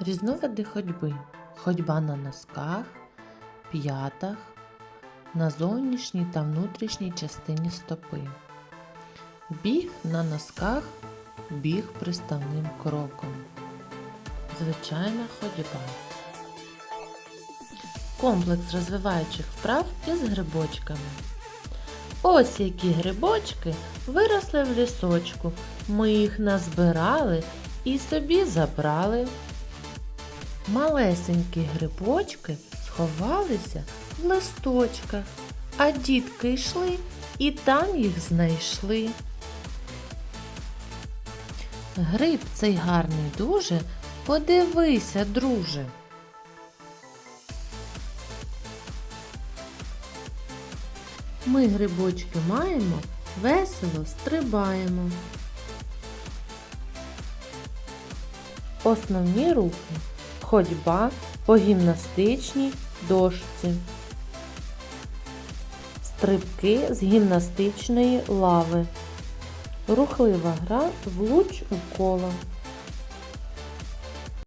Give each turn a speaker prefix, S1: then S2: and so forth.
S1: Різновиди ходьби. Ходьба на носках, п'ятах, на зовнішній та внутрішній частині стопи. Біг на носках, біг приставним кроком. Звичайна ходьба. Комплекс розвиваючих вправ із грибочками. Ось які грибочки виросли в лісочку. Ми їх назбирали і собі забрали. Малесенькі грибочки сховалися в листочках, а дітки йшли і там їх знайшли. Гриб цей гарний дуже, подивися, друже. Ми грибочки маємо, весело стрибаємо. Основні рухи. Ходьба по гімнастичній дошці. Стрибки з гімнастичної лави. Рухлива гра влуч у коло.